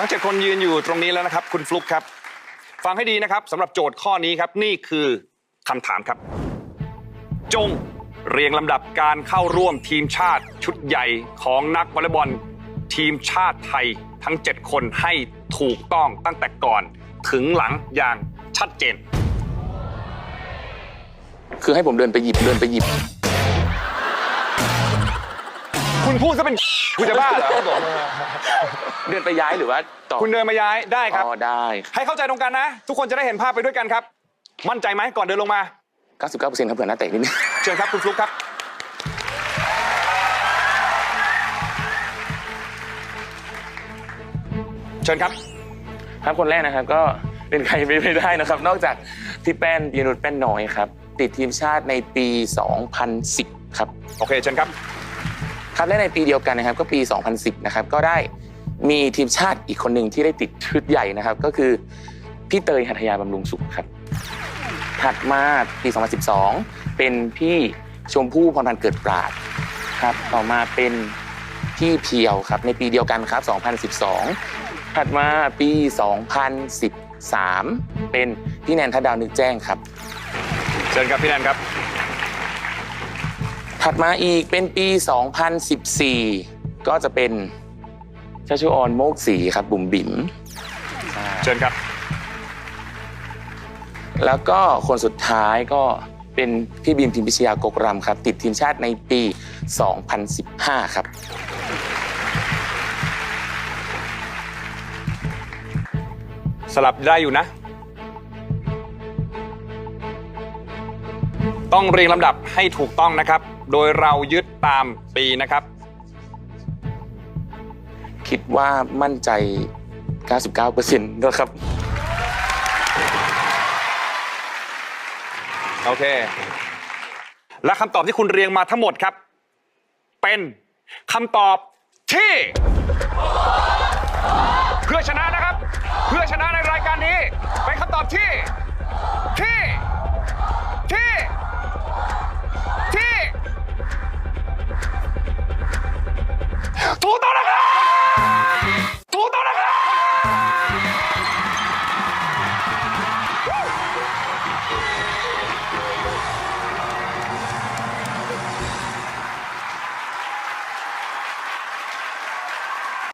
ทั้งเจ็ดคนยืนอยู่ตรงนี้แล้วนะครับ คุณฟลุกครับ ฟังให้ดีนะครับสำหรับโจทย์ข้อนี้ครับนี่คือคำถามครับ จงเรียงลำดับการเข้าร่วมทีมชาติชุดใหญ่ของนักวอลเลย์บอล ทีมชาติไทยทั้ง 7 คนให้ถูกต้องตั้งแต่ก่อนถึงหลังอย่างชัดเจน คือให้ผมเดินไปหยิบเดินไปหยิบ พูดซะเป็นคุณจะบ้าเหรอเดินไปย้ายหรือว่าต่อคุณเดินมาย้ายได้ครับ อ๋อได้ให้เข้าใจตรงกันนะ ทุกคนจะได้เห็นภาพไปด้วยกันครับ มั่นใจไหมก่อนเดินลงมา 99%ครับเผื่อหน้าแตกนิดนึงเชิญครับคุณฟลุกครับ เชิญครับ ครับคนแรกนะครับก็เป็นใครไปไม่ได้นะครับ นอกจากพี่แป้นปีนุชแป้นน้อยครับ ติดทีมชาติในปี 2010 ครับ โอเคเชิญครับ ครับและในปีเดียวกันนะครับก็ปี 2010 นะครับก็ได้มีทีมชาติอีกคนหนึ่งที่ได้ติดชุดใหญ่นะครับ ก็คือพี่เตยหัทยาบำรุงสุขครับ ถัดมาปี 2012 เป็นพี่ชมพู่พรพันธ์เกิดปราดครับ ต่อมาเป็นพี่เพียวครับในปีเดียวกันครับ 2012 ถัดมาปี 2013 เป็นพี่แนนทัดดาวนึกแจ้งครับ เชิญครับพี่แนนครับ ถัดมาอีกเป็นปี 2014 ก็จะเป็นชาชูออนโมกศรีครับบุ๋มบิ๋มเชิญครับ แล้วก็คนสุดท้ายก็เป็นพี่บีมพิมพิชยากกรำครับ ติดทีมชาติในปี 2015 ครับ สลับได้อยู่นะ ต้องเรียงลำดับให้ถูกต้องนะครับ โดยเรายึดตามปีนะครับ คิดว่ามั่นใจ 99%นะครับ โอเค และคำตอบที่คุณเรียงมาทั้งหมดครับ เป็นคำตอบที่ เพื่อชนะนะครับ เพื่อชนะในรายการนี้เป็นคำตอบที่ที่